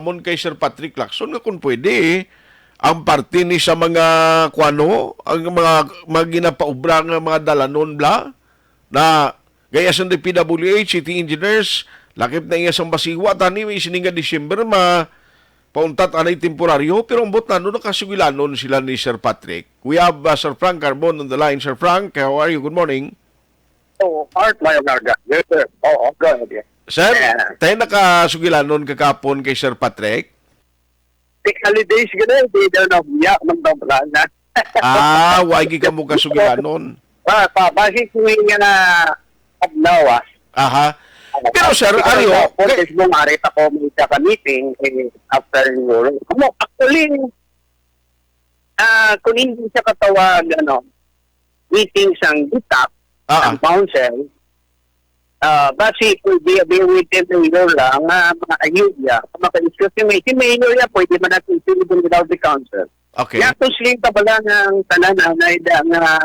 Mon kay Sir Patrick Lacson nga kung pwede ang parte ni sa mga kuano ang mga mga ginapaubra nga mga dalanon bla na gaya sa PWH city engineers lakip na iya sang basiwa tani may sininga December ma pauntat anay temporaryo pero ambot na no nakasugilanon sila ni Sir Patrick. We have uh, Sir Frank Carbon on the line. Sir Frank, how are you? Good morning. Oh, Art Mayonaga. Yes, sir. Oo, go ahead. yeah. Sir, Yeah. tayo nakasugilanon kakapon kay Sir Patrick. Big holidays gano'n, hindi daw na biyak ng babla na. Ah, wagi ka mo kasugilanon. Pa, pa, bakit kung nga na adlaw ah. Aha. Pero sir, Aryo, Kung kay- is mong arit ako may ka meeting eh, after your... Mo, actually, ah, kung hindi siya katawag, ano, meeting sang ditap, Ah, ang council, ah, basi pwede be within the mayor lang, nga mga ayudya, maka-discuss si Mayor. Si Mayor yan, pwede man natin even without the council. okay. Kaya to slim ka pala ng tanan na ida nga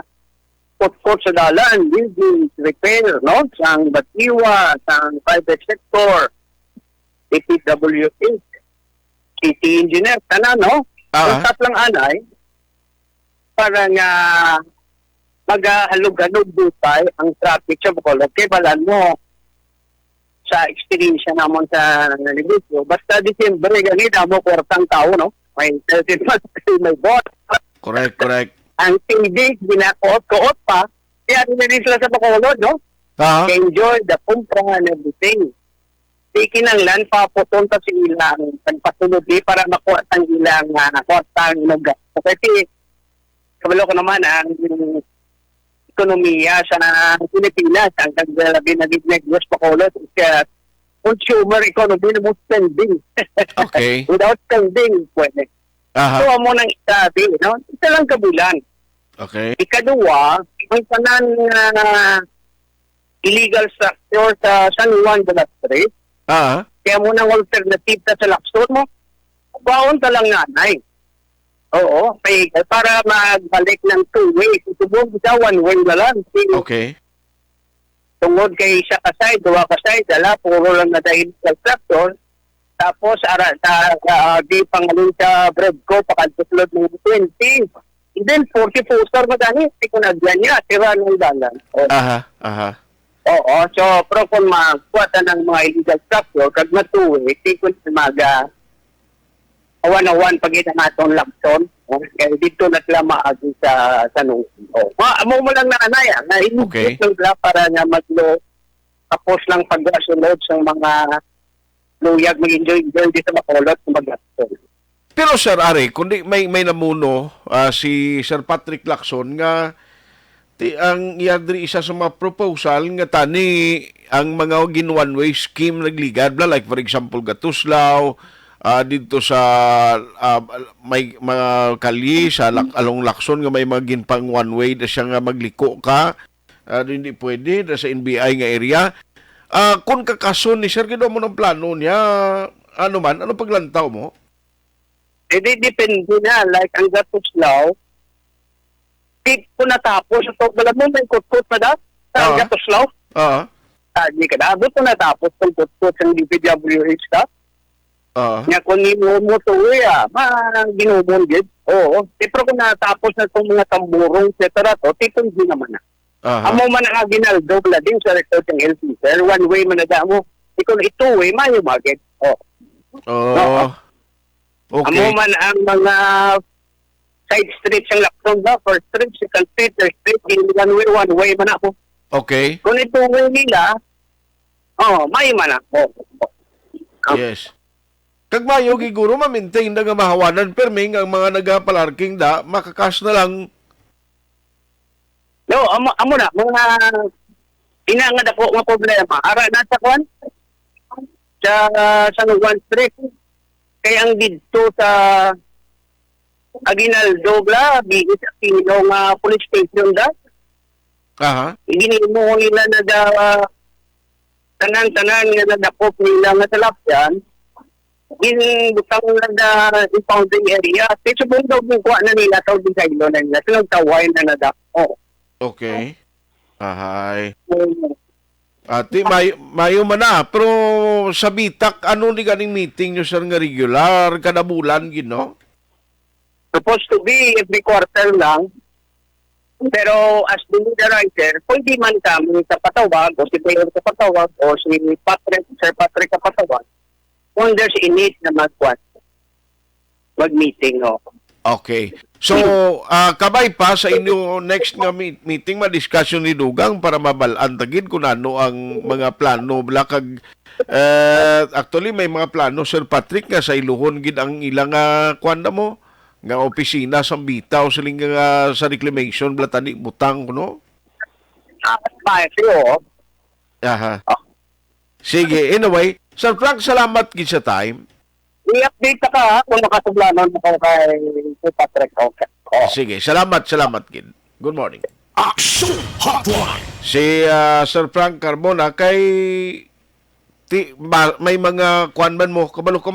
kot-kot sa dalan, building, repair, no? Sang batiwa, sang private sector, DPWH, city engineer, tanan, no? Ah. Kung lang anay, para nga maghahalog-halog dutay ang traffic sa Bacolod. Kaya balan mo, sa experience namon sa negosyo, basta December, ganito mo kwartang tao, no? May 30 months, may bot. Correct, correct. Ang TV, ginakot-koot pa, kaya rin sila sa Bacolod, no? Ah, Enjoy the pumpra and everything. Tiki ng land pa pupunta sa ilang pagpasunod di para makuha ang ilang uh, kwartang inog. Kasi kabalo ko naman ang ekonomiya sa Pilipinas ang kaglabi na negosyo pa kolot is consumer economy na mo spending. okay. Without spending, pwede. So, Aha. mo nang isabi, no? Isa lang kabulan. Okay. Ikaduwa, ang tanan nga illegal structure sa San Juan de la Street, Ah, kaya mo nang alternative sa Lakson mo, baon ka lang nanay. Oo, pay, para magbalik ng two-way. Subog sa one-way na lang. Okay. Tungod kay isa ka side, duwa ka side, ala, puro lang na dahil sa structure. Tapos, ara, ta, uh, di pangalun sa bread ko, pakalpuslod ng 20. And then, 44 star mo dahil, hindi ko nagyan niya, tira ng dalan. O, Aha, aha. Oo, so pero kung makuha ng mga illegal structure, kag matuwi, di ko maga awan-awan pag ina natong lakson. Kaya dito na sila maagi sa tanong. Oh. Ma, mo mo lang na anaya, na Okay. okay. lang para nga maglo tapos lang pagkasunod sa mga luyag mag-enjoy enjoy dito sa makulot ng maglakson. Pero Sir Ari, kundi may may namuno ah, si Sir Patrick Lacson nga ti ang iyadri isa sa mga proposal nga tani ang mga gin one way scheme nagligad bla like for example Gatuslaw ah, dito sa ah, may mga kalye sa lak, along Lacson nga may mga ginpang one way na siya nga magliko ka ah, hindi pwede na sa NBI nga area Ah, kung kakason ni Sir ginawa mo ng plano niya ano man ano paglantaw mo Eh, di, depende na. Like, ang gatos law, di ko natapos. Ito, wala mo, may kutkot na da. Sa Oo. gatos law. ah Ah, di ka na. Abot ko natapos kung kutkot sa DPWH ka. Ah Nga kung mo to, ah, ma, ginumon gid. Oo. Di pero kung natapos na itong mga tamburong, et cetera, to, tipong di naman na. Aha. Amo man ang ginaldo, din sa record ng LC, sir. One way man na mo. Ikon ito way, mayo magid. Oh. Oh. Okay. Amo man ang mga side streets ang lakson ba? First street, second street, third street, in one way, one way man ako. Okay. Kung ito way nila, oh, may man ako. Oh. Yes. Kag mayo giguro ma-maintain na nga mahawanan perming ang mga nagapalarking da makakas na lang No, amo, amo na, mga inangad ako nga problema. Ara na sa kwan, sa San Juan Street. Kaya ang dito sa Aguinaldo, bla, bigit sa Pino nga police station da. aha Ginimo nila na da tanan-tanan nga nadakop nila nga sa lapyan. Ginbutang na da impounding area. Kasi subong daw bukuha na nila tawag din sa ilo na nila. Silang taway na nadako. okay ahay Ati, may, mayo man na. Pero sa bitak, ano ni ganing meeting nyo sir nga regular, kada bulan, gino? Supposed to be every quarter lang. Pero as the leader writer, pwede man kami sa Patawag o si Mayor sa Patawag o si Patrick, Sir Patrick sa Patawag kung there's a need na mag mag-meeting. No? Okay. So, ah, kabay pa sa inyo next nga meet- meeting, ma-discussion ni Dugang para mabalaan tagid kung ano ang mga plano. Bala kag, eh, actually, may mga plano, Sir Patrick, nga sa iluhon gid ang ilang uh, kwanda mo, nga opisina sa bitaw siling nga sa reclamation, bala tani butang, no? Ah, Maestro, Aha. Sige, anyway, Sir Frank, salamat gid sa time. i-update ka ha kung nakasublanan mo kay Sir Patrick. Okay. Oh. Sige, salamat, salamat gid. Good morning. Action Hotline. Si ah, Sir Frank Carbona kay ti, ba, may mga kwan man mo kabalo ko may